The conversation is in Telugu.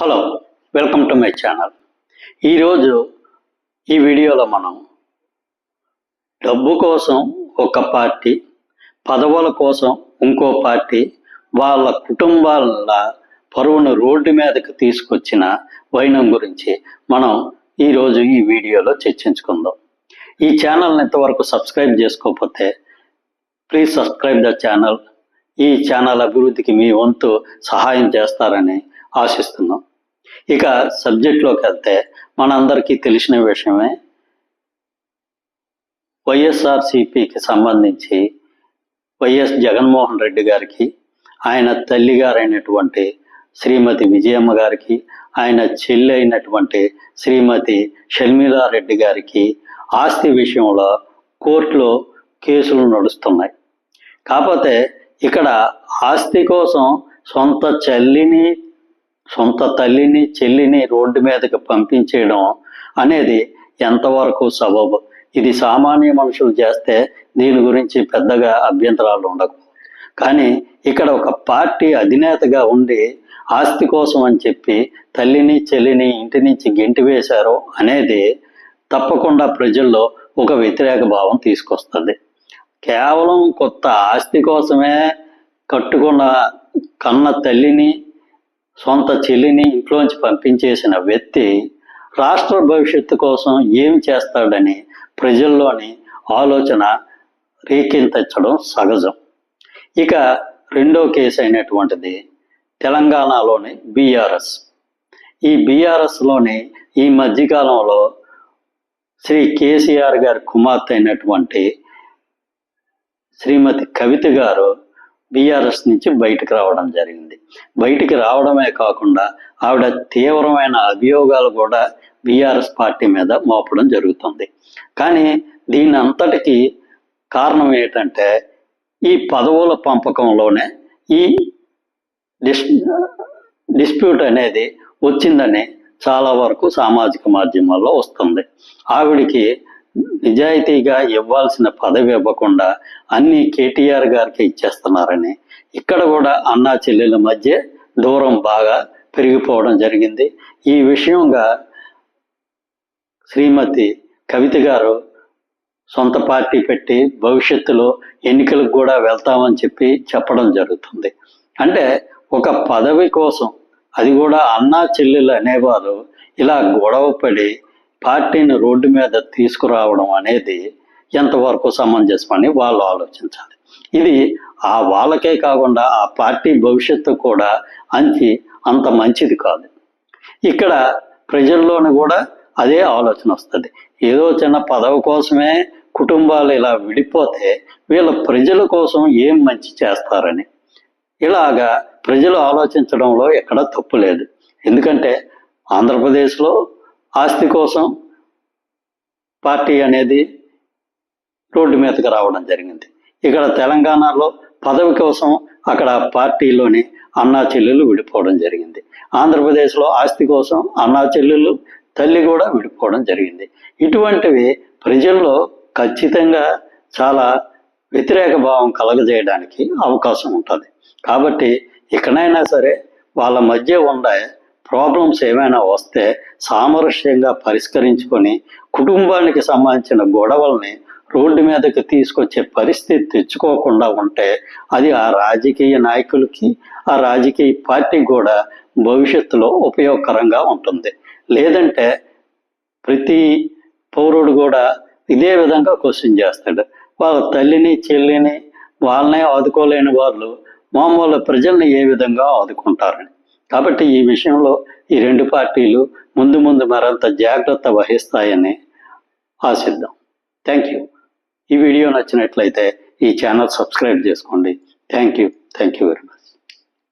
Hello welcome to my channel. ఈరోజు ఈ వీడియోలో మనం డబ్బు కోసం ఒక పార్టీ పదవుల కోసం ఇంకో పార్టీ వాళ్ళ కుటుంబాల పరువును రోడ్డు మీదకి తీసుకొచ్చిన వైనం గురించి మనం ఈరోజు ఈ వీడియోలో చర్చించుకుందాం. ఈ ఛానల్ని ఇంతవరకు సబ్స్క్రైబ్ చేసుకోకపోతే ప్లీజ్ సబ్స్క్రైబ్ ద ఛానల్. ఈ ఛానల్ అభివృద్ధికి మీ వంతు సహాయం చేస్తారని ఆశిస్తున్నాం. ఇక సబ్జెక్ట్లోకి వెళ్తే మనందరికీ తెలిసిన విషయమే వైఎస్ఆర్సిపికి సంబంధించి వైఎస్ జగన్మోహన్ రెడ్డి గారికి ఆయన తల్లి గారైనటువంటి శ్రీమతి విజయమ్మ గారికి ఆయన చెల్లి అయినటువంటి శ్రీమతి షర్మిలారెడ్డి గారికి ఆస్తి విషయంలో కోర్టులో కేసులు నడుస్తున్నాయి. కాకపోతే ఇక్కడ ఆస్తి కోసం సొంత చెల్లిని సొంత తల్లిని చెల్లిని రోడ్డు మీదకి పంపించేయడం అనేది ఎంతవరకు సబబు? ఇది సామాన్య మనుషులు చేస్తే దీని గురించి పెద్దగా అభ్యంతరాలు ఉండవు. కానీ ఇక్కడ ఒక పార్టీ అధినేతగా ఉండి ఆస్తి కోసం అని చెప్పి తల్లిని చెల్లిని ఇంటి నుంచి గెంటి వేశారు అనేది తప్పకుండా ప్రజల్లో ఒక వ్యతిరేక భావం తీసుకొస్తుంది. కేవలం కొత్త ఆస్తి కోసమే కట్టుకున్న కన్న తల్లిని సొంత చెల్లిని ఇంట్లోంచి పంపించేసిన వ్యక్తి రాష్ట్ర భవిష్యత్తు కోసం ఏం చేస్తాడని ప్రజల్లోని ఆలోచన రేకెంతించడం సహజం. ఇక రెండో కేసు అయినటువంటిది తెలంగాణలోని బీఆర్ఎస్. ఈ బీఆర్ఎస్లోని ఈ మధ్యకాలంలో శ్రీ కేసీఆర్ గారి కుమార్తె అయినటువంటి శ్రీమతి కవిత గారు బీఆర్ఎస్ నుంచి బయటకు రావడం జరిగింది. బయటికి రావడమే కాకుండా ఆవిడ తీవ్రమైన అభియోగాలు కూడా బీఆర్ఎస్ పార్టీ మీద మోపడం జరుగుతుంది. కానీ దీని అంతటికి కారణం ఏంటంటే ఈ పదవుల పంపకంలోనే ఈ డిస్ డిస్ప్యూట్ అనేది వచ్చిందని చాలా వరకు సామాజిక మాధ్యమాల్లో వస్తుంది. ఆవిడికి నిజాయితీగా ఇవ్వాల్సిన పదవి ఇవ్వకుండా అన్ని కేటీఆర్ గారికి ఇచ్చేస్తున్నారని ఇక్కడ కూడా అన్నా చెల్లెల మధ్య దూరం బాగా పెరిగిపోవడం జరిగింది. ఈ విషయంగా శ్రీమతి కవిత గారు సొంత పార్టీ పెట్టి భవిష్యత్తులో ఎన్నికలకు కూడా వెళ్తామని చెప్పి చెప్పడం జరుగుతుంది. అంటే ఒక పదవి కోసం అది కూడా అన్నా చెల్లెలు అనేవారు ఇలా గొడవపడి పార్టీని రోడ్డు మీద తీసుకురావడం అనేది ఎంతవరకు సమంజసమని వాళ్ళు ఆలోచించాలి. ఇది ఆ వాళ్ళకే కాకుండా ఆ పార్టీ భవిష్యత్తు కూడా అంచి అంత మంచిది కాదు. ఇక్కడ ప్రజల్లోని కూడా అదే ఆలోచన వస్తుంది. ఏదో చిన్న పదవి కోసమే కుటుంబాలు ఇలా విడిపోతే వీళ్ళ ప్రజల కోసం ఏం మంచి చేస్తారని. ఇలాగా ప్రజలు ఆలోచించడంలో ఎక్కడ తప్పు లేదు. ఎందుకంటే ఆంధ్రప్రదేశ్లో ఆస్తి కోసం పార్టీ అనేది రోడ్డు మీదకి రావడం జరిగింది. ఇక్కడ తెలంగాణలో పదవి కోసం అక్కడ పార్టీలోని అన్నా చెల్లెలు విడిపోవడం జరిగింది. ఆంధ్రప్రదేశ్లో ఆస్తి కోసం అన్నా చెల్లెలు తల్లి కూడా విడిపోవడం జరిగింది. ఇటువంటివి ప్రజల్లో ఖచ్చితంగా చాలా వ్యతిరేక భావం కలగజేయడానికి అవకాశం ఉంటుంది. కాబట్టి ఇక్కడైనా సరే వాళ్ళ మధ్య ఉండే ప్రాబ్లమ్స్ ఏమైనా వస్తే సామరస్యంగా పరిష్కరించుకొని కుటుంబానికి సంబంధించిన గొడవల్ని రోడ్డు మీదకి తీసుకొచ్చే పరిస్థితి తెచ్చుకోకుండా ఉంటే అది ఆ రాజకీయ నాయకులకి ఆ రాజకీయ పార్టీకి కూడా భవిష్యత్తులో ఉపయోగకరంగా ఉంటుంది. లేదంటే ప్రతి పౌరుడు కూడా ఇదే విధంగా క్వశ్చన్ చేస్తాడు. వాళ్ళ తల్లిని చెల్లిని వాళ్ళనే ఆదుకోలేని వాళ్ళు మామూలు ప్రజల్ని ఏ విధంగా ఆదుకుంటారని. కాబట్టి ఈ విషయంలో ఈ రెండు పార్టీలు ముందు ముందు మరింత జాగ్రత్త వహిస్తాయని ఆశిద్దాం. థ్యాంక్ యూ ఈ వీడియో నచ్చినట్లయితే ఈ ఛానల్ సబ్స్క్రైబ్ చేసుకోండి. Thank you thank you very much